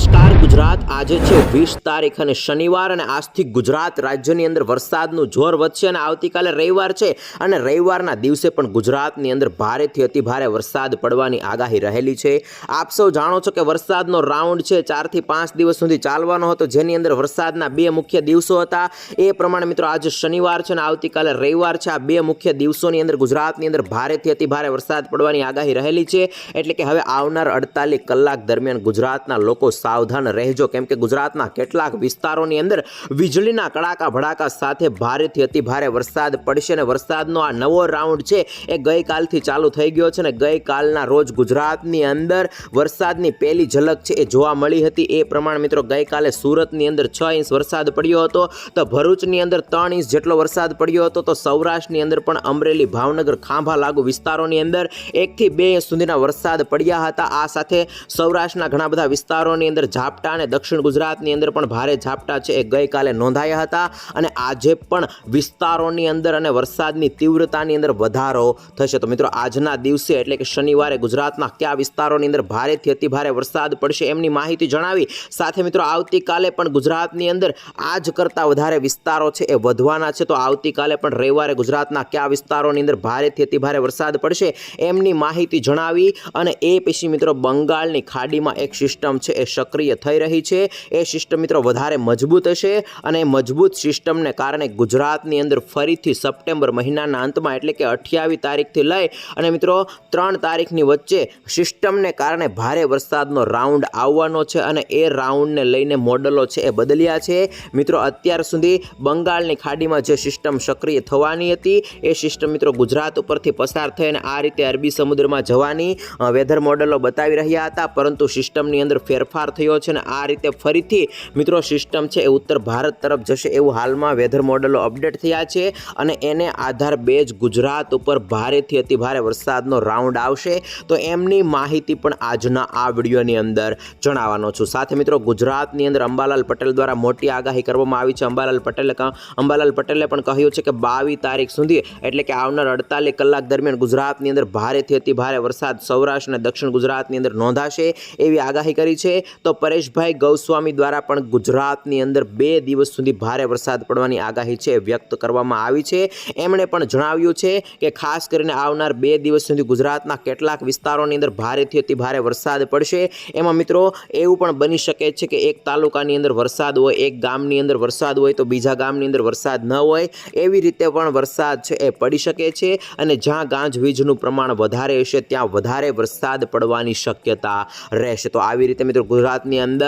Sky Gujarat આજે છે વીસ તારીખ અને શનિવાર અને આજથી ગુજરાત રાજ્યની અંદર વરસાદનું જોર વધશે અને આવતીકાલે રવિવાર છે અને રવિવારના દિવસે પણ ગુજરાતની અંદર ભારેથી અતિ ભારે વરસાદ પડવાની આગાહી રહેલી છે. આપ સૌ જાણો છો કે વરસાદનો રાઉન્ડ છે, ચારથી પાંચ દિવસ સુધી ચાલવાનો હતો, જેની અંદર વરસાદના બે મુખ્ય દિવસો હતા. એ પ્રમાણે મિત્રો આજે શનિવાર છે અને આવતીકાલે રવિવાર છે. આ બે મુખ્ય દિવસોની અંદર ગુજરાતની અંદર ભારેથી અતિ ભારે વરસાદ પડવાની આગાહી રહેલી છે. એટલે કે હવે આવનાર અડતાલીસ કલાક દરમિયાન ગુજરાતના લોકો સાવધાન રહેજો. કેમ કે ગુજરાતના કેટલાક વિસ્તારોની અંદર વીજળીના કડાકા ભડાકા સાથે ભારેથી અતિ ભારે વરસાદ પડશે અને વરસાદનો આ નવો રાઉન્ડ છે એ ગઈકાલથી ચાલુ થઈ ગયો છે અને ગઈકાલના રોજ ગુજરાતની અંદર વરસાદની પહેલી ઝલક છે એ જોવા મળી હતી. એ પ્રમાણે મિત્રો ગઈકાલે સુરતની અંદર છ ઇંચ વરસાદ પડ્યો હતો, તો ભરૂચની અંદર ત્રણ ઇંચ જેટલો વરસાદ પડ્યો હતો, તો સૌરાષ્ટ્રની અંદર પણ અમરેલી, ભાવનગર, ખાંભા લાગુ વિસ્તારોની અંદર એકથી બે ઇંચ સુધીના વરસાદ પડ્યા હતા. આ સાથે સૌરાષ્ટ્રના ઘણા બધા વિસ્તારોની અંદર ઝાપટા અને દક્ષિણ ગુજરાતની અંદર પણ ભારે ઝાપટા છે એ ગઈકાલે નોંધાયા હતા અને આજે પણ વિસ્તારોની અંદર અને વરસાદની તીવ્રતાની અંદર વધારો થશે. તો મિત્રો, આજના દિવસે એટલે કે શનિવારે ગુજરાતના કયા વિસ્તારોની અંદર ભારેથી અતિભારે વરસાદ પડશે એમની માહિતી જણાવી. સાથે મિત્રો, આવતીકાલે પણ ગુજરાતની અંદર આજ કરતાં વધારે વિસ્તારો છે એ વધવાના છે. તો આવતીકાલે પણ રવિવારે ગુજરાતના કયા વિસ્તારોની અંદર ભારેથી અતિભારે વરસાદ પડશે એમની માહિતી જણાવી અને એ પછી મિત્રો, બંગાળની ખાડીમાં એક સિસ્ટમ છે એ સક્રિય થઈ રહી છે. એ સિસ્ટમ મિત્રો વધારે મજબૂત હશે અને મજબૂત સિસ્ટમને કારણે ગુજરાતની અંદર ફરીથી સપ્ટેમ્બર મહિનાના અંતમાં એટલે કે અઠ્યાવીસ તારીખથી લઈ અને મિત્રો ત્રણ તારીખની વચ્ચે સિસ્ટમને કારણે ભારે વરસાદનો રાઉન્ડ આવવાનો છે અને એ રાઉન્ડને લઈને મોડલો છે એ બદલ્યા છે. મિત્રો અત્યાર સુધી બંગાળની ખાડીમાં જે સિસ્ટમ સક્રિય થવાની હતી, એ સિસ્ટમ મિત્રો ગુજરાત ઉપરથી પસાર થઈ અને આ રીતે અરબી સમુદ્રમાં જવાની વેધર મોડલો બતાવી રહ્યા હતા, પરંતુ સિસ્ટમની અંદર ફેરફાર થયો છે અને આ રીતે ફરીથી, મિત્રો, સિસ્ટમ છે એ ઉત્તર ભારત તરફ જશે એવું હાલમાં વેધર મોડલો અપડેટ થયા છે અને એને આધાર બે જ ગુજરાત ઉપર ભારેથી અતિ ભારે વરસાદનો રાઉન્ડ આવશે. તો એમની માહિતી પણ આજના આ વિડીયોની અંદર જણાવવાનો છું. સાથે મિત્રો, ગુજરાતની અંદર અંબાલાલ પટેલ દ્વારા મોટી આગાહી કરવામાં આવી છે. અંબાલાલ પટેલે અંબાલાલ પટેલે પણ કહ્યું છે કે બાવીસ તારીખ સુધી, એટલે કે આવનાર અડતાલીસ કલાક દરમિયાન ગુજરાતની અંદર ભારેથી અતિ ભારે વરસાદ સૌરાષ્ટ્ર અને દક્ષિણ ગુજરાતની અંદર નોંધાશે એવી આગાહી કરી છે. તો પરેશભાઈ ગૌસ્વામી દ્વારા પણ ગુજરાતની અંદર બે દિવસ સુધી ભારે વરસાદ પડવાની આગાહી છે, વ્યક્ત કરવામાં આવી છે. એમણે પણ જણાવ્યું છે કે ખાસ કરીને આવનાર બે દિવસ સુધી ગુજરાતના કેટલાક વિસ્તારોની અંદર ભારેથી અતિ ભારે વરસાદ પડશે. એમાં મિત્રો એવું પણ બની શકે છે કે એક તાલુકાની અંદર વરસાદ હોય, એક ગામની અંદર વરસાદ હોય તો બીજા ગામની અંદર વરસાદ ન હોય. એવી રીતે પણ વરસાદ છે એ પડી શકે છે અને જ્યાં ગાંજવીજનું પ્રમાણ વધારે હશે, ત્યાં વધારે વરસાદ પડવાની શક્યતા રહેશે. તો આવી રીતે મિત્રો ગુજરાતની અંદર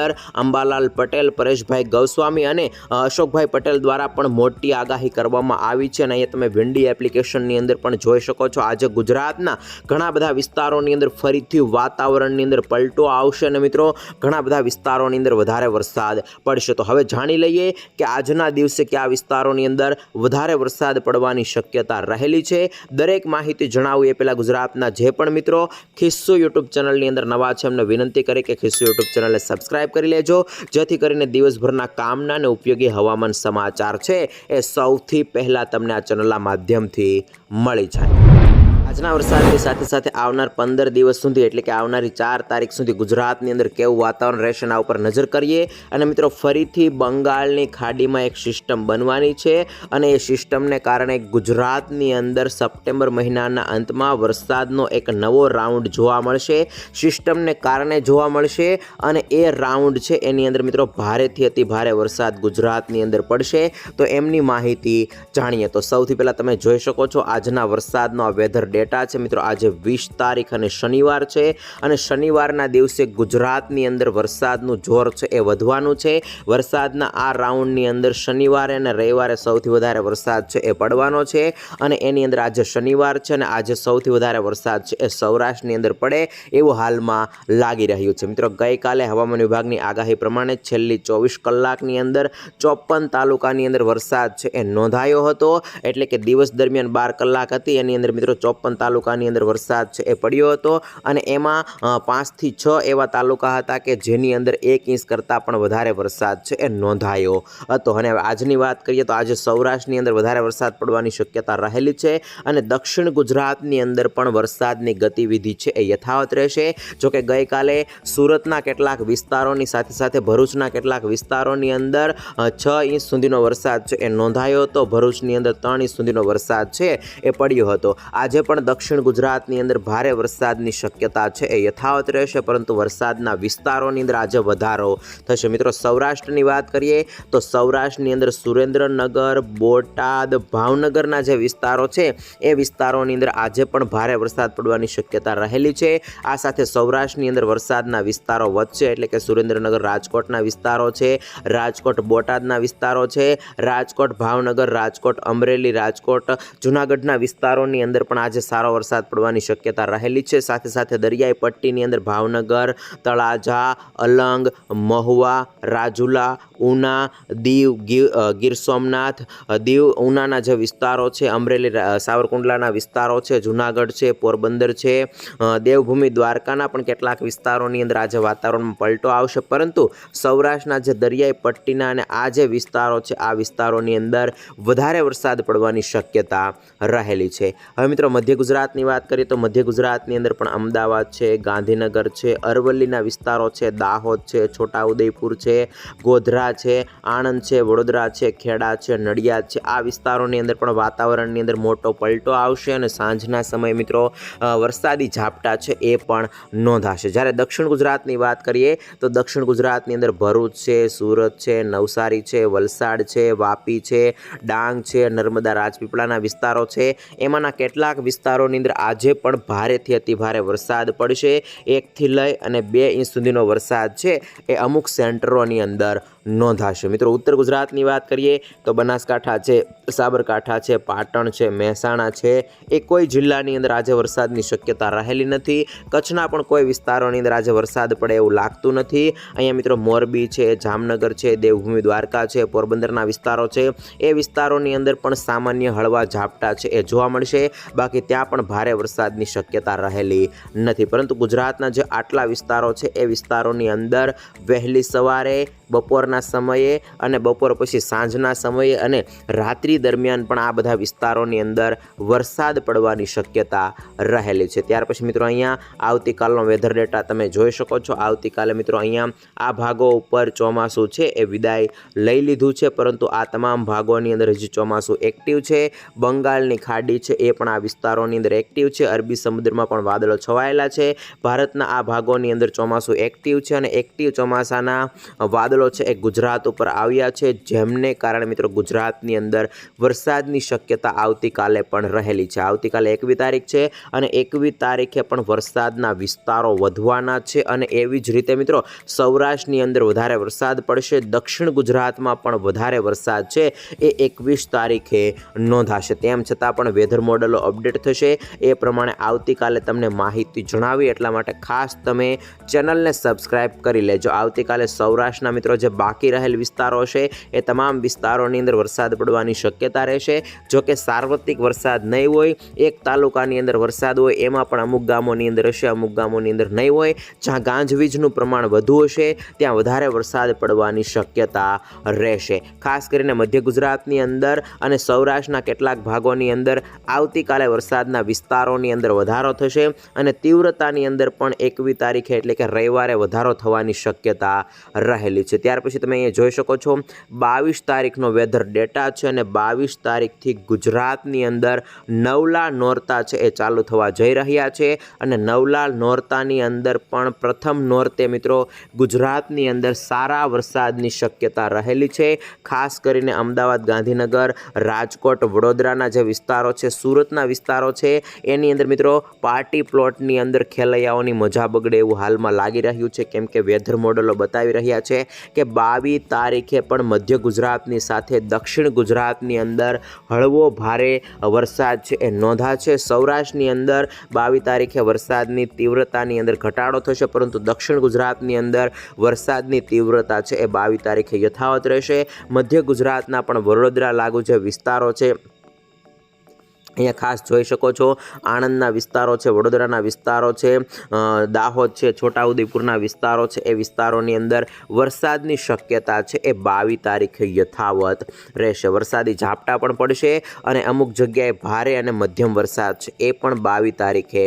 અંબાલાલ પટેલ, પરેશભાઈ ગૌસ્વામી અને અશોકભાઈ પટેલ દ્વારા પણ મોટી આગાહી કરવામાં આવી છે અને અહીંયા તમે વિન્ડી એપ્લિકેશનની અંદર પણ જોઈ શકો છો. આજે ગુજરાતના ઘણા બધા વિસ્તારોની અંદર ફરીથી વાતાવરણની અંદર પલટો આવશે અને મિત્રો ઘણા બધા વિસ્તારોની અંદર વધારે વરસાદ પડશે. તો હવે જાણી લઈએ કે આજના દિવસે કયા વિસ્તારોની અંદર વધારે વરસાદ પડવાની શક્યતા રહેલી છે. દરેક માહિતી જણાવું એ પહેલાં ગુજરાતના જે પણ મિત્રો ખિસ્સુ યુટ્યુબ ચેનલની અંદર નવા છે એમને વિનંતી કરી કે ખિસ્સુ યુટ્યુબ ચેનલને સબસ્ક્રાઇબ કરી લેજો. જેથી કરીને દિવસભરના કામના અને ઉપયોગી હવામાન સમાચાર છે એ સૌથી પહેલાં તમને આ ચેનલના માધ્યમથી મળી જાય. આજના વરસાદની સાથે સાથે આવનાર પંદર દિવસ સુધી, એટલે કે આવનારી ચાર તારીખ સુધી ગુજરાતની અંદર કેવું વાતાવરણ રહેશે એના ઉપર નજર કરીએ. અને મિત્રો, ફરીથી બંગાળની ખાડીમાં એક સિસ્ટમ બનવાની છે અને એ સિસ્ટમને કારણે ગુજરાતની અંદર સપ્ટેમ્બર મહિનાના અંતમાં વરસાદનો એક નવો રાઉન્ડ જોવા મળશે. સિસ્ટમને કારણે જોવા મળશે અને એ રાઉન્ડ છે એની અંદર મિત્રો, ભારેથી અતિ ભારે વરસાદ ગુજરાતની અંદર પડશે. તો એમની માહિતી જાણીએ. તો સૌથી પહેલાં તમે જોઈ શકો છો આજના વરસાદનો આ વેધર ડેટા છે મિત્રો, આજે વીસ તારીખ અને શનિવાર છે. અને શનિવારના દિવસે ગુજરાતની અંદર વરસાદનું જોર છે એ વધવાનું છે. વરસાદના આ રાઉન્ડની અંદર શનિવારે અને રવિવારે સૌથી વધારે વરસાદ છે એ પડવાનો છે. અને એની અંદર આજે શનિવાર છે અને આજે સૌથી વધારે વરસાદ છે એ સૌરાષ્ટ્રની અંદર પડે એવું હાલમાં લાગી રહ્યું છે. મિત્રો, ગઈકાલે હવામાન વિભાગની આગાહી પ્રમાણે છેલ્લી ચોવીસ કલાકની અંદર ચોપન તાલુકાની અંદર વરસાદ છે એ નોંધાયો હતો. એટલે કે દિવસ દરમિયાન બાર કલાક હતી. એની અંદર મિત્રો, ચોપન ત્રણ તાલુકાની અંદર વરસાદ છે, એ પડ્યો હતો અને એમાં પાંચથી છ એવા તાલુકા હતા કે જેની અંદર એક ઇંચ કરતાં પણ વધારે વરસાદ છે, એ નોંધાયો હતો. અને આજની વાત કરીએ તો આજે સૌરાષ્ટ્રની અંદર વધારે વરસાદ પડવાની શક્યતા રહેલી છે અને દક્ષિણ ગુજરાતની અંદર પણ વરસાદની ગતિવિધિ છે, એ યથાવત રહેશે. જોકે ગઈકાલે સુરતના કેટલાક વિસ્તારોની સાથે સાથે ભરૂચના કેટલાક વિસ્તારોની અંદર છ ઇંચ સુધીનો વરસાદ છે, એ નોંધાયો હતો. ભરૂચની અંદર ત્રણ ઇંચ સુધીનો વરસાદ છે, એ પડ્યો હતો. આજે પણ દક્ષિણ ગુજરાતની અંદર ભારે વરસાદની શક્યતા છે. એ યથાવત રહેશે, પરંતુ વરસાદના વિસ્તારોની અંદર આજે વધારો થશે. મિત્રો, સૌરાષ્ટ્રની વાત કરીએ તો સૌરાષ્ટ્રની અંદર સુરેન્દ્રનગર, બોટાદ, ભાવનગરના જે વિસ્તારો છે, એ વિસ્તારોની અંદર આજે પણ ભારે વરસાદ પડવાની શક્યતા રહેલી છે. આ સાથે સૌરાષ્ટ્રની અંદર વરસાદના વિસ્તારો વધશે, એટલે કે સુરેન્દ્રનગર, રાજકોટના વિસ્તારો છે, રાજકોટ, બોટાદના વિસ્તારો છે, રાજકોટ, ભાવનગર, રાજકોટ, અમરેલી, રાજકોટ, જુનાગઢના વિસ્તારોની અંદર પણ આજે સારો વરસાદ પડવાની શક્યતા રહેલી છે. સાથે સાથે દરિયાઈ પટ્ટીની અંદર ભાવનગર, તળાજા, અલંગ, મહુવા, રાજુલા, ઉના, દીવ, ગીર સોમનાથ, દીવ, ઉનાના જે વિસ્તારો છે, અમરેલી સાવરકુંડલાના વિસ્તારો છે, જુનાગઢ છે, પોરબંદર છે દેવભૂમિ, દ્વારકાના પણ કેટલાક વિસ્તારોની અંદર આજે વાતાવરણમાં પલટો આવશે. પરંતુ સૌરાષ્ટ્રના જે દરિયાઈ પટ્ટીના અને આ જે વિસ્તારો છે, આ વિસ્તારોની અંદર વધારે વરસાદ પડવાની શક્યતા રહેલી છે. હવે મિત્રો મધ્ય ગુજરાતની વાત કરીએ તો મધ્ય ગુજરાતની અંદર પણ અમદાવાદ છે, ગાંધીનગર છે, અરવલ્લીના વિસ્તારો છે, દાહોદ છે, છોટાઉદેપુર છે, ગોધરા છે, આણંદ છે, વડોદરા છે, ખેડા છે, નડિયાદ છે. આ વિસ્તારોની અંદર પણ વાતાવરણની અંદર મોટો પલટો આવશે અને સાંજના સમયે મિત્રો વરસાદી ઝાપટા છે એ પણ નોંધાશે. જ્યારે દક્ષિણ ગુજરાતની વાત કરીએ તો દક્ષિણ ગુજરાતની અંદર ભરૂચ છે, સુરત છે, નવસારી છે, વલસાડ છે, વાપી છે, ડાંગ છે, નર્મદા રાજપીપળાના વિસ્તારો છે. એમાંના કેટલાક વિસ્તારોની અંદર આજે પણ ભારેથી અતિ ભારે વરસાદ પડશે. એકથી લઈ અને બે ઇંચ સુધીનો વરસાદ છે. એ અમુક સેન્ટરોની અંદર નોંધાશે. મિત્રો, ઉત્તર ગુજરાતની વાત કરીએ તો બનાસકાંઠા છે, સાબરકાંઠા છે, પાટણ છે, મહેસાણા છે, એ કોઈ જિલ્લાની અંદર આજે વરસાદની શક્યતા રહેલી નથી. કચ્છના પણ કોઈ વિસ્તારોની અંદર આજે વરસાદ પડે એવું લાગતું નથી. અહીંયા મિત્રો, મોરબી છે, જામનગર છે, દેવભૂમિ દ્વારકા છે, પોરબંદરના વિસ્તારો છે. એ વિસ્તારોની અંદર પણ સામાન્ય હળવા ઝાપટા છે એ જોવા મળશે. બાકી ત્યાં પણ ભારે વરસાદની શક્યતા રહેલી નથી. પરંતુ ગુજરાતના જે આટલા વિસ્તારો છે, એ વિસ્તારોની અંદર વહેલી સવારે બપોરના સમયે અને બપોર પછી સાંજના સમયે અને રાત્રિ દરમિયાન પણ આ બધા વિસ્તારોની અંદર વરસાદ પડવાની શક્યતા રહેલી છે. ત્યાર પછી મિત્રો અહીંયા આવતીકાલનો વેધર ડેટા તમે જોઈ શકો છો. આવતીકાલે મિત્રો અહીંયા આ ભાગો ઉપર ચોમાસું છે એ વિદાય લઈ લીધું છે. પરંતુ આ તમામ ભાગોની અંદર હજી ચોમાસું એક્ટિવ છે. બંગાળની ખાડી છે એ પણ આ વિસ્તારોની અંદર એક્ટિવ છે. અરબી સમુદ્રમાં પણ વાદળો છવાયેલા છે. ભારતના આ ભાગોની અંદર ચોમાસું એક્ટિવ છે અને એક્ટિવ ચોમાસાના વાદળો છે એ ગુજરાત ઉપર આવ્યા છે. જેમને કારણે મિત્રો ગુજરાતની અંદર વરસાદની શક્યતા આવતીકાલે પણ રહેલી છે. આવતીકાલે એકવી તારીખ છે અને એકવી તારીખે પણ વરસાદના વિસ્તારો વધવાના છે અને એવી જ રીતે મિત્રો સૌરાષ્ટ્રની અંદર વધારે વરસાદ પડશે. દક્ષિણ ગુજરાતમાં પણ વધારે વરસાદ છે. એ એકવીસ તારીખે નોંધાશે. તેમ છતાં પણ વેધર મોડલો અપડેટ થશે. એ પ્રમાણે આવતીકાલે તમને માહિતી જણાવી. એટલા માટે ખાસ તમે ચેનલને સબસ્ક્રાઈબ કરી લેજો. આવતીકાલે સૌરાષ્ટ્રના મિત્રો જે બાકી રહેલ વિસ્તારો છે. એ તમામ વિસ્તારોની અંદર વરસાદ પડવાની શક્યતા રહેશે. જો કે સાર્વત્રિક વરસાદ નહીં હોય, એક તાલુકાની અંદર વરસાદ હોય, એમાં પણ અમુક ગામોની અંદર હશે, અમુક ગામોની અંદર નહીં હોય. જ્યાં ગાંજવીજનું પ્રમાણ વધુ હશે, ત્યાં વધારે વરસાદ પડવાની શક્યતા રહેશે. ખાસ કરીને મધ્ય ગુજરાતની અંદર અને સૌરાષ્ટ્રના કેટલાક ભાગોની અંદર આવતીકાલે વરસાદના વિસ્તારોની અંદર વધારો થશે અને તીવ્રતાની અંદર પણ એકવી તારીખે એટલે કે રવિવારે વધારો થવાની શક્યતા રહેલી છે. ત્યાર પછી તમે અહીંયા જોઈ શકો છો. બાવીસ તારીખનો વેધર ડેટા છે અને બાવીસ તારીખથી ગુજરાતની અંદર નવલા નોરતા છે એ ચાલુ થવા જઈ રહ્યા છે અને નવલા નોરતાની અંદર પણ પ્રથમ નોરતે મિત્રો ગુજરાતની અંદર સારા વરસાદની શક્યતા રહેલી છે. ખાસ કરીને અમદાવાદ, ગાંધીનગર, રાજકોટ, વડોદરાના જે વિસ્તારો છે, સુરતના વિસ્તારો છે, એની અંદર મિત્રો પાર્ટી પ્લોટની અંદર ખેલૈયાઓની મજા બગડે એવું હાલમાં લાગી રહ્યું છે. કેમ કે વેધર મોડલો બતાવી રહ્યા છે કે બાવીસ તારીખે પણ મધ્ય ગુજરાતની સાથે દક્ષિણ ગુજરાતની અંદર હળવો ભારે વરસાદ છે. એ નોંધાશે સૌરાષ્ટ્રની અંદર બાવીસ તારીખે વરસાદની તીવ્રતાની અંદર ઘટાડો થશે, પરંતુ દક્ષિણ ગુજરાતની અંદર વરસાદની તીવ્રતા છે એ બાવીસ તારીખે યથાવત રહેશે. મધ્ય ગુજરાતના પણ વડોદરા લાગુ જે વિસ્તારો છે અહીંયા ખાસ જોઈ શકો છો. આણંદના વિસ્તારો છે, વડોદરાના વિસ્તારો છે દાહોદ છે, છોટાઉદેપુરના વિસ્તારો છે. એ વિસ્તારોની અંદર વરસાદની શક્યતા છે. એ બાવીસ તારીખે યથાવત રહેશે. વરસાદી ઝાપટા પણ પડશે અને અમુક જગ્યાએ ભારે અને મધ્યમ વરસાદ છે. એ પણ બાવીસ તારીખે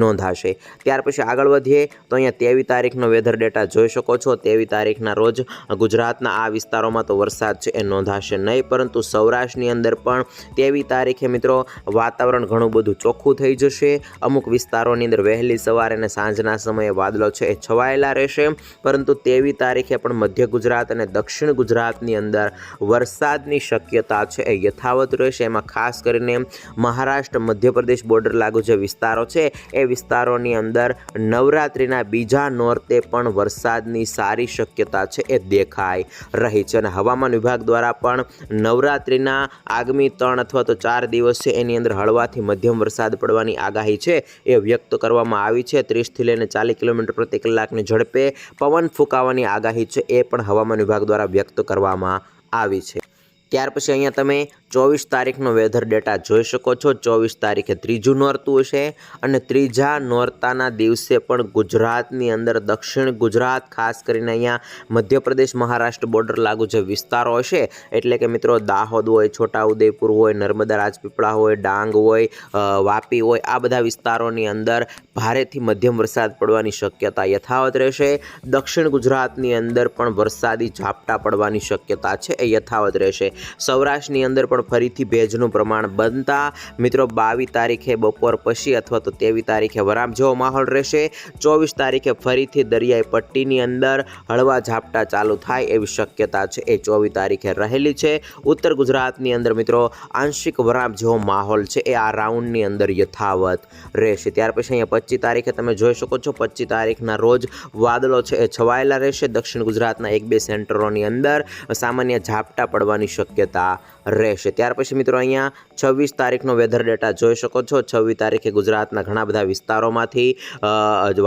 નોંધાશે. ત્યાર પછી આગળ વધીએ તો અહીંયા તેવીસ તારીખનો વેધર ડેટા જોઈ શકો છો. તેવી તારીખના રોજ ગુજરાતના આ વિસ્તારોમાં તો વરસાદ છે એ નોંધાશે નહીં. પરંતુ સૌરાષ્ટ્રની અંદર પણ તેવીસ તારીખે મિત્રો વાતાવરણ ઘણું બધું ચોખ્ખું થઈ જશે. અમુક વિસ્તારોની અંદર વહેલી સવારે અને સાંજના સમયે વાદળો છે એ છવાયેલા રહેશે. પરંતુ તેવી તારીખે પણ મધ્ય ગુજરાત અને દક્ષિણ ગુજરાતની અંદર વરસાદની શક્યતા છે એ યથાવત રહેશે. એમાં ખાસ કરીને મહારાષ્ટ્ર, મધ્યપ્રદેશ બોર્ડર લાગુ જે વિસ્તારો છે એ વિસ્તારોની અંદર નવરાત્રિના બીજા નોરતે પણ વરસાદની સારી શક્યતા છે એ દેખાઈ રહી છે. અને હવામાન વિભાગ દ્વારા પણ નવરાત્રિના આગામી ત્રણ અથવા તો ચાર દિવસ છે એની અંદર હળવાથી મધ્યમ વરસાદ પડવાની આગાહી છે. એ વ્યક્ત કરવામાં આવી છે. ત્રીસથી લઈને ચાલીસ કિલોમીટર પ્રતિ કલાકની ઝડપે પવન ફૂંકાવાની આગાહી છે. એ પણ હવામાન વિભાગ દ્વારા વ્યક્ત કરવામાં આવી છે. ત્યાર પછી અહીંયા તમે ચોવીસ તારીખનો વેધર ડેટા જોઈ શકો છો. ચોવીસ તારીખે ત્રીજું નોરતું હશે અને ત્રીજા નોરતાના દિવસે પણ ગુજરાતની અંદર દક્ષિણ ગુજરાત, ખાસ કરીને અહીંયા મધ્યપ્રદેશ, મહારાષ્ટ્ર બોર્ડર લાગુ જે વિસ્તારો હશે, એટલે કે મિત્રો દાહોદ હોય, છોટાઉદેપુર હોય, નર્મદા રાજપીપળા હોય, ડાંગ હોય વાપી હોય, આ બધા વિસ્તારોની અંદર ભારેથી મધ્યમ વરસાદ પડવાની શક્યતા યથાવત રહેશે. દક્ષિણ ગુજરાતની અંદર પણ વરસાદી ઝાપટા પડવાની શક્યતા છે એ યથાવત રહેશે. સૌરાષ્ટ્રની અંદર પણ ફરીથી ભેજનું પ્રમાણ બનતા. મિત્રો, બાવીસ તારીખે બપોર પછી અથવા તો તેવી તારીખે વરાપ જેવો માહોલ રહેશે. ચોવીસ તારીખે ફરીથી દરિયાઈ પટ્ટીની અંદર હળવા ઝાપટા ચાલુ થાય એવી શક્યતા છે. એ ચોવીસ તારીખે રહેલી છે. ઉત્તર ગુજરાતની અંદર મિત્રો, આંશિક વરાપ જેવો માહોલ છે. એ આ રાઉન્ડની અંદર યથાવત રહેશે. ત્યાર પછી અહીંયા પચીસ તારીખે તમે જોઈ શકો છો, પચીસ તારીખના રોજ વાદળો છે એ છવાયેલા રહેશે. દક્ષિણ ગુજરાતના એક બે સેન્ટરોની અંદર સામાન્ય ઝાપટા પડવાની શક્યતા શક્યતા રહેશે. ત્યાર પછી મિત્રો અહીંયા છવ્વીસ તારીખનો વેધર ડેટા જોઈ શકો છો. છવ્વીસ તારીખે ગુજરાતના ઘણા બધા વિસ્તારોમાંથી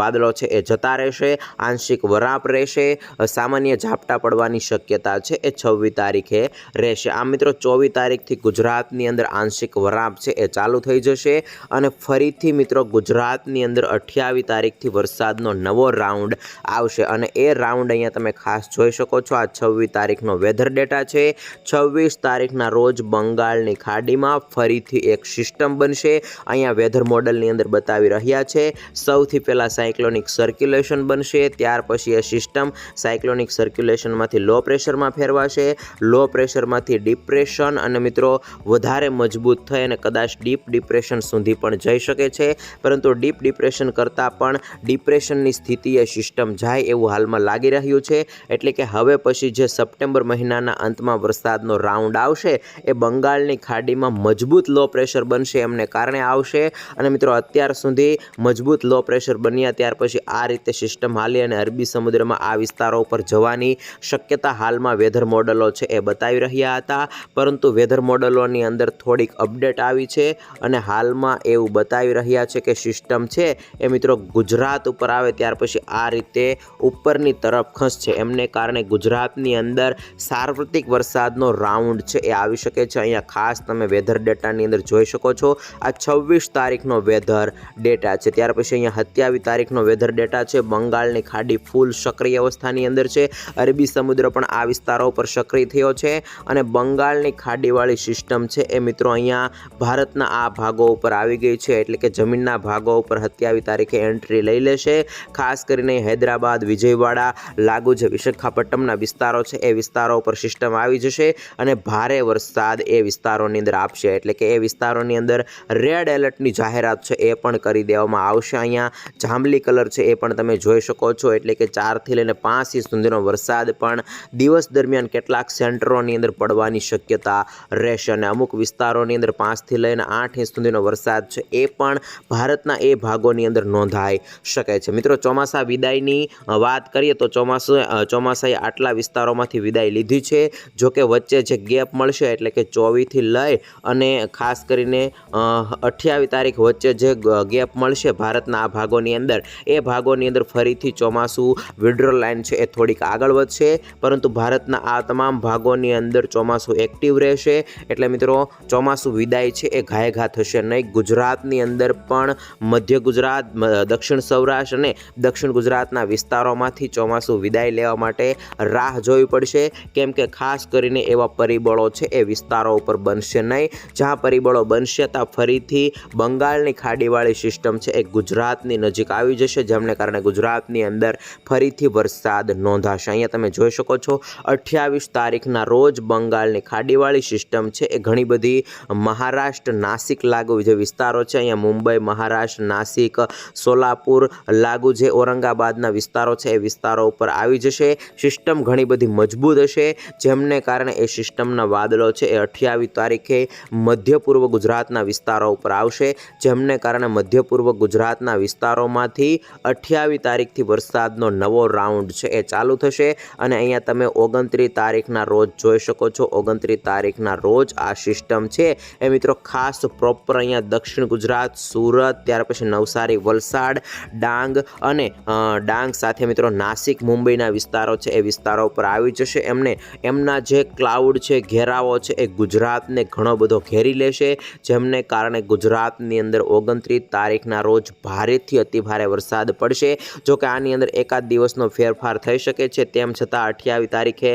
વાદળો છે એ જતા રહેશે. આંશિક વરાપ રહેશે. સામાન્ય ઝાપટા પડવાની શક્યતા છે એ છવ્વીસ તારીખે રહેશે. આમ મિત્રો ચોવીસ તારીખથી ગુજરાતની અંદર આંશિક વરાપ છે એ ચાલુ થઈ જશે અને ફરીથી મિત્રો ગુજરાતની અંદર અઠ્યાવીસ તારીખથી વરસાદનો નવો રાઉન્ડ આવશે. અને એ રાઉન્ડ અહીંયા તમે ખાસ જોઈ શકો છો. આ છવ્વીસ તારીખનો વેધર ડેટા છે. છવ્વીસ તારીખના રોજ બંગાળની ખાડીમાં ફરીથી એક સિસ્ટમ બનશે. અહીંયા વેધર મોડલની અંદર બતાવી રહ્યા છે, સૌથી પહેલાં સાયક્લોનિક સર્ક્યુલેશન બનશે, ત્યાર પછી એ સિસ્ટમ સાયક્લોનિક સર્ક્યુલેશનમાંથી લો પ્રેશરમાં ફેરવાશે. લો પ્રેશરમાંથી ડિપ્રેશન અને મિત્રો વધારે મજબૂત થઈ અને કદાચ ડીપ ડિપ્રેશન સુધી પણ જઈ શકે છે. પરંતુ ડીપ ડિપ્રેશન કરતાં પણ ડિપ્રેશનની સ્થિતિએ સિસ્ટમ જાય એવું હાલમાં લાગી રહ્યું છે. એટલે કે હવે પછી જે સપ્ટેમ્બર મહિનાના અંતમાં વરસાદનો રાઉન્ડ આવશે એ બંગાળની ખાડીમાં મજબૂત લો પ્રેશર બનશે, એમને કારણે આવશે. અને મિત્રો, અત્યાર સુધી મજબૂત લો પ્રેશર બન્યા, ત્યાર પછી આ રીતે સિસ્ટમ હાલી અને અરબી સમુદ્રમાં આ વિસ્તારો ઉપર જવાની શક્યતા હાલમાં વેધર મોડલો છે એ બતાવી રહ્યા હતા. પરંતુ વેધર મોડલોની અંદર થોડીક અપડેટ આવી છે અને હાલમાં એવું બતાવી રહ્યા છે કે સિસ્ટમ છે એ મિત્રો ગુજરાત ઉપર આવે, ત્યાર પછી આ રીતે ઉપરની તરફ ખસશે. એમને કારણે ગુજરાતની અંદર સાર્વત્રિક વરસાદનો રાઉન્ડ છે, એ આવી શકે છે. અહીંયા ખાસ તમે વેધર ડેટાની અંદર જોઈ શકો છો. આ છવ્વીસ તારીખનો વેધર ડેટા છે. ત્યાર પછી અહીંયા સત્યાવીસ તારીખનો વેધર ડેટા છે. બંગાળની ખાડી ફૂલ સક્રિય અવસ્થાની અંદર છે. અરબી સમુદ્ર પણ આ વિસ્તારો ઉપર સક્રિય થયો છે અને બંગાળની ખાડીવાળી સિસ્ટમ છે એ મિત્રો અહીંયા ભારતના આ ભાગો ઉપર આવી ગઈ છે. એટલે કે જમીનના ભાગો ઉપર સત્યાવીસ તારીખે એન્ટ્રી લઈ લેશે. ખાસ કરીને હૈદરાબાદ, વિજયવાડા, લાગુ જે વિશાખાપટ્ટનમના વિસ્તારો છે, એ વિસ્તારો ઉપર સિસ્ટમ આવી જશે અને ભારે વરસાદ એ વિસ્તારોની અંદર આપશે. એટલે કે એ વિસ્તારોની અંદર રેડ એલર્ટની જાહેરાત છે એ પણ કરી દેવામાં આવશે. અહીંયા જાંબલી કલર છે એ પણ તમે જોઈ શકો છો. એટલે કે ચારથી લઈને પાંચ ઇંચ સુધીનો વરસાદ પણ દિવસ દરમિયાન કેટલાક સેન્ટરોની અંદર પડવાની શક્યતા રહેશે. અને અમુક વિસ્તારોની અંદર પાંચથી લઈને આઠ ઇંચ સુધીનો વરસાદ છે એ પણ ભારતના એ ભાગોની અંદર નોંધાઈ શકે છે. મિત્રો, ચોમાસા વિદાયની વાત કરીએ તો ચોમાસું ચોમાસાએ આટલા વિસ્તારોમાંથી વિદાય લીધી છે. જોકે વચ્ચે જે ગેપ મળશે એટલે કે ચોવીસથી લઈ અને ખાસ કરીને અઠ્યાવીસ તારીખ વચ્ચે જે ગેપ મળશે ભારતના આ ભાગોની અંદર, એ ભાગોની અંદર ફરીથી ચોમાસું વિડ્રોલ લાઇન છે એ થોડીક આગળ વધશે. પરંતુ ભારતના આ તમામ ભાગોની અંદર ચોમાસું એક્ટિવ રહેશે. એટલે મિત્રો, ચોમાસું વિદાય છે એ ઘાયઘા થશે નહીં. ગુજરાતની અંદર પણ મધ્ય ગુજરાત દક્ષિણ સૌરાષ્ટ્ર અને દક્ષિણ ગુજરાતના વિસ્તારોમાંથી ચોમાસું વિદાય લેવા માટે રાહ જોવી પડશે. કેમ કે ખાસ કરીને એવા પરિબળો છે એ વિસ્તારો ઉપર બનશે નહીં. જ્યાં પરિબળો બનશે ત્યાં ફરીથી બંગાળની ખાડીવાળી સિસ્ટમ છે એ ગુજરાતની નજીક આવી જશે, જેમને કારણે ગુજરાતની અંદર ફરીથી વરસાદ નોંધાશે. અહીંયા તમે જોઈ શકો છો, અઠ્યાવીસ તારીખના રોજ બંગાળની ખાડીવાળી સિસ્ટમ છે એ ઘણી બધી મહારાષ્ટ્ર, નાસિક લાગુ જે વિસ્તારો છે, અહીંયા મુંબઈ, મહારાષ્ટ્ર, નાસિક, સોલાપુર લાગુ જે ઔરંગાબાદના વિસ્તારો છે એ વિસ્તારો ઉપર આવી જશે. સિસ્ટમ ઘણી બધી મજબૂત હશે, જેમને કારણે એ સિસ્ટમના વાદળો છે. એ અઠ્યાવીસ તારીખે મધ્ય પૂર્વ ગુજરાતના વિસ્તારો ઉપર આવશે. જેમને કારણે મધ્ય પૂર્વ ગુજરાતના વિસ્તારોમાંથી અઠ્યાવીસ તારીખથી વરસાદનો નવો રાઉન્ડ છે. એ ચાલુ થશે અને અહીંયા તમે ઓગણત્રીસ તારીખના રોજ જોઈ શકો છો. ઓગણત્રીસ તારીખના રોજ આ સિસ્ટમ છે. એ મિત્રો ખાસ પ્રોપર અહીંયા દક્ષિણ ગુજરાત, સુરત, ત્યાર પછી નવસારી, વલસાડ, ડાંગ અને ડાંગ સાથે મિત્રો નાસિક, મુંબઈના વિસ્તારો છે. એ વિસ્તારો ઉપર આવી જશે. એમને, એમના જે ક્લાઉડ છે, ઘેરાવો છે, એ ગુજરાતને ઘણો બધો ઘેરી લેશે, જેમને કારણે ગુજરાતની અંદર ઓગણત્રીસ તારીખના રોજ ભારેથી અતિભારે વરસાદ પડશે. જો કે આની અંદર એકાદ દિવસનો ફેરફાર થઈ શકે છે, તેમ છતાં અઠ્યાવીસ તારીખે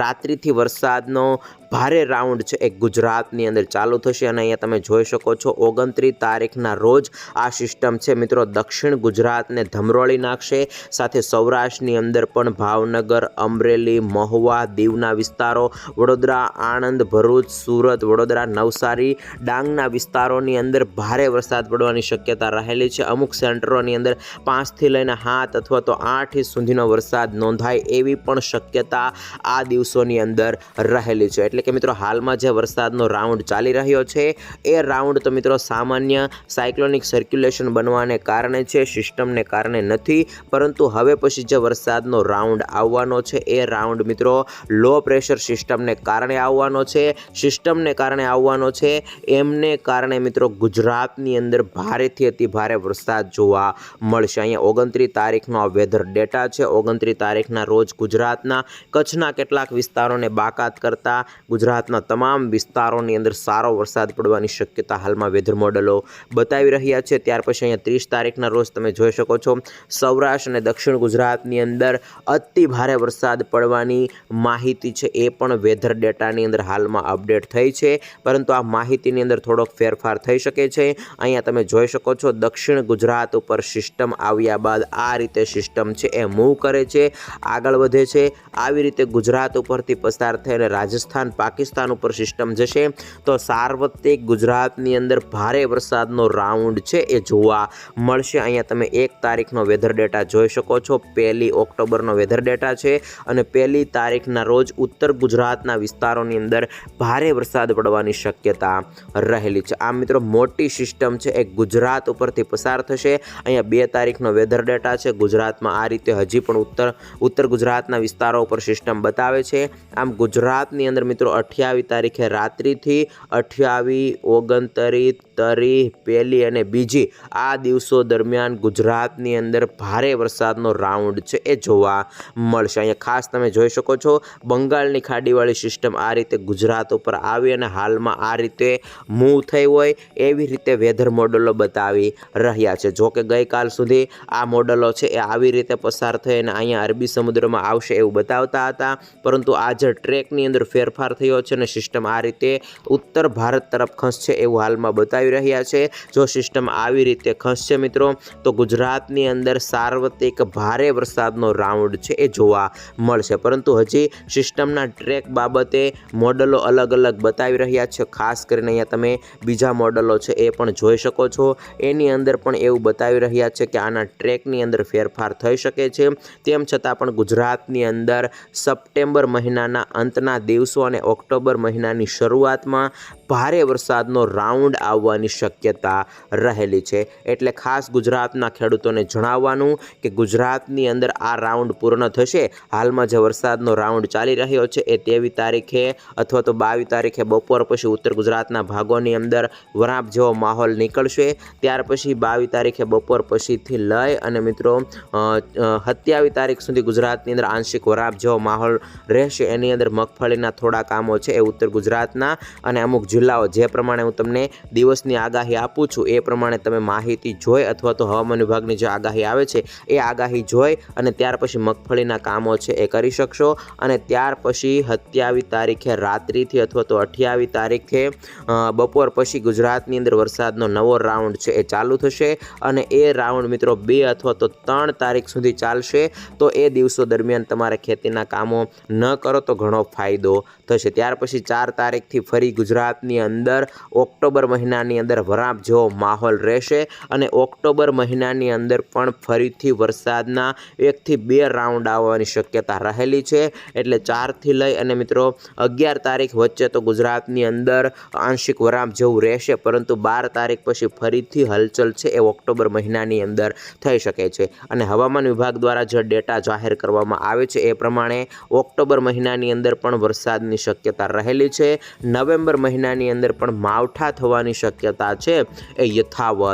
રાત્રિથી વરસાદનો ભારે રાઉન્ડ છે. એ ગુજરાતની અંદર ચાલુ થશે અને અહીંયા તમે જોઈ શકો છો, ઓગણત્રીસ તારીખના રોજ આ સિસ્ટમ છે. મિત્રો, દક્ષિણ ગુજરાતને ધમરોળી નાખશે. સાથે સૌરાષ્ટ્રની અંદર પણ ભાવનગર, અમરેલી, મહુવા, દીવના વિસ્તારો, વડોદરા, આણંદ, ભરૂચ, સુરત, વડોદરા, નવસારી, ડાંગના વિસ્તારોની અંદર ભારે વરસાદ પડવાની શક્યતા રહેલી છે. અમુક સેન્ટરોની અંદર પાંચથી લઈને સાત અથવા તો આઠ સુધીનો વરસાદ નોંધાય એવી પણ શક્યતા આ દિવસોની અંદર રહેલી છે. એટલે કે મિત્રો, હાલમાં જે વરસાદનો રાઉન્ડ ચાલી રહ્યો છે, એ રાઉન્ડ તો મિત્રો સામાન્ય સાયક્લોનિક સર્ક્યુલેશન બનવાને કારણે છે સિસ્ટમને કારણે નથી. પરંતુ હવે પછી જે વરસાદનો રાઉન્ડ આવવાનો છે, એ રાઉન્ડ મિત્રો લો પ્રેશર સિસ્ટમને કારણે આવવાનો છે. સિસ્ટમને કારણે આવવાનો છે, એમને કારણે મિત્રો ગુજરાતની અંદર ભારેથી અતિ ભારે વરસાદ જોવા મળશે. અહીંયા ઓગણત્રીસ તારીખનો આ વેધર ડેટા છે. ઓગણત્રીસ તારીખના રોજ ગુજરાતના કચ્છના કેટલાક વિસ્તારોને બાકાત કરતા ગુજરાતના તમામ વિસ્તારોની અંદર સારો વરસાદ પડવાની શક્યતા હાલમાં વેધર મોડલો બતાવી રહ્યા છે. ત્યાર પછી અહીંયા ત્રીસ તારીખના રોજ તમે જોઈ શકો છો, સૌરાષ્ટ્ર અને દક્ષિણ ગુજરાતની અંદર અતિ ભારે વરસાદ પડવાની માહિતી છે. એ પણ વેધર ડેટાની અંદર હાલમાં અપડેટ થઈ છે, પરંતુ આ માહિતીની અંદર થોડોક ફેરફાર થઈ શકે છે. અહીંયા તમે જોઈ શકો છો, દક્ષિણ ગુજરાત ઉપર સિસ્ટમ આવ્યા બાદ આ રીતે સિસ્ટમ છે એ મૂવ કરે છે, આગળ વધે છે. આવી રીતે ગુજરાત ઉપરથી પસાર થઈને રાજસ્થાન પાકિસ્તાન ઉપર સિસ્ટમ જશે. તો સાર્વત્રિક ગુજરાતની અંદર ભારે વરસાદનો રાઉન્ડ છે, એ જોવા મળશે. અહીંયા તમે એક તારીખનો વેધર ડેટા જોઈ શકો છો. પહેલી ઓક્ટોબરનો વેધર ડેટા છે અને પહેલી તારીખના રોજ ઉત્તર ગુજરાતના વિસ્તારોની અંદર ભારે વરસાદ પડવાની શક્યતા રહેલી છે. આ મિત્રો મોટી સિસ્ટમ છે, એ ગુજરાત ઉપરથી પસાર થશે. અહીંયા બે તારીખનો વેધર ડેટા છે. ગુજરાતમાં આ રીતે હજી પણ ઉત્તર ઉત્તર ગુજરાતના વિસ્તારો ઉપર સિસ્ટમ બતાવે છે. આમ ગુજરાતની અંદર મિત્રો અઠ્યાવીસ તારીખે રાત્રિથી અઠ્યાવીસ ઓગણત્રીસ તરી પહેલી અને બીજી આ દિવસો દરમિયાન ગુજરાતની અંદર ભારે વરસાદનો રાઉન્ડ છે, એ જોવા મળશે. અહીંયા ખાસ તમે જોઈ શકો છો, બંગાળની ખાડીવાળી સિસ્ટમ આ રીતે ગુજરાત ઉપર આવી અને હાલમાં આ રીતે મૂવ થઈ હોય એવી રીતે વેધર મોડલો બતાવી રહ્યા છે. જો કે ગઈકાલ સુધી આ મોડલો છે એ આવી રીતે પસાર થઈ અને અહીંયા અરબી સમુદ્રમાં આવશે એવું બતાવતા હતા, પરંતુ આજે ટ્રેકની અંદર ફેરફાર થયો છે અને સિસ્ટમ આ રીતે ઉત્તર ભારત તરફ ખસશે એવું હાલમાં બતાવી રહ્યા છે. જો સિસ્ટમ આવી રીતે ખસશે મિત્રો, તો ગુજરાતની અંદર સાર્વત્રિક ભારે વરસાદનો રાઉન્ડ છે એ જોવા મળશે. પરંતુ હજી સિસ્ટમના ટ્રેક બાબતે મોડલો અલગ અલગ બતાવી રહ્યા છે. ખાસ કરીને અહીંયા તમે બીજા મોડલો છે એ પણ જોઈ શકો છો. એની અંદર પણ એવું બતાવી રહ્યા છે કે આના ટ્રેકની અંદર ફેરફાર થઈ શકે છે. તેમ છતાં પણ ગુજરાતની અંદર સપ્ટેમ્બર મહિનાના અંતના દિવસો અને ઓક્ટોબર મહિનાની શરૂઆતમાં ભારે વરસાદનો રાઉન્ડ આવવાની શક્યતા રહેલી છે. એટલે ખાસ ગુજરાતના ખેડૂતોને જણાવવાનું કે ગુજરાતની અંદર આ રાઉન્ડ પૂર્ણ થશે. હાલમાં જે વરસાદનો રાઉન્ડ ચાલી રહ્યો છે એ તેવી તારીખે અથવા તો બાવીસ તારીખે બપોર પછી ઉત્તર ગુજરાતના ભાગોની અંદર વરાપ જેવો માહોલ નીકળશે. ત્યાર પછી બાવીસ તારીખે બપોર પછીથી લઈ અને મિત્રો સત્યાવીસ તારીખ સુધી ગુજરાતની અંદર આંશિક વરાપ જેવો માહોલ રહેશે. એની અંદર મગફળીના થોડા કામો છે એ ઉત્તર ગુજરાતના અને અમુક જિલ્લાઓ જે પ્રમાણે હું તમને દિવસની આગાહી આપું છું, એ પ્રમાણે તમે માહિતી જોઈ અથવા તો હવામાન વિભાગની જે આગાહી આવે છે, એ આગાહી જોઈ અને ત્યાર પછી મગફળીના કામો છે એ કરી શકશો. અને ત્યાર પછી સત્યાવીસ તારીખે રાત્રિથી અથવા તો અઠ્યાવીસ તારીખે બપોર પછી ગુજરાતની અંદર વરસાદનો નવો રાઉન્ડ છે એ ચાલુ થશે. અને એ રાઉન્ડ મિત્રો બે અથવા તો ત્રણ તારીખ સુધી ચાલશે. તો એ દિવસો દરમિયાન તમારે ખેતીના કામો ન કરો તો ઘણો ફાયદો થશે. ત્યાર પછી ચાર તારીખથી ફરી ગુજરાતની અંદર ઓક્ટોબર મહિનાની અંદર વરાપ જેવો માહોલ રહેશે અને ઓક્ટોબર મહિનાની અંદર પણ ફરીથી વરસાદના એકથી બે રાઉન્ડ આવવાની શક્યતા રહેલી છે. એટલે ચારથી લઈ અને મિત્રો અગિયાર તારીખ વચ્ચે તો ગુજરાતની અંદર આંશિક વરાપ જેવું રહેશે, પરંતુ બાર તારીખ પછી ફરીથી હલચલ છે એ ઓક્ટોબર મહિનાની અંદર થઈ શકે છે. અને હવામાન વિભાગ દ્વારા જે ડેટા જાહેર કરવામાં આવે છે એ પ્રમાણે ઓક્ટોબર મહિનાની અંદર પણ વરસાદની શક્યતા રહેલી છે. નવેમ્બર મહિનાની અંદર પણ માવઠા થવાની શક્યતા છે. એ યથાવત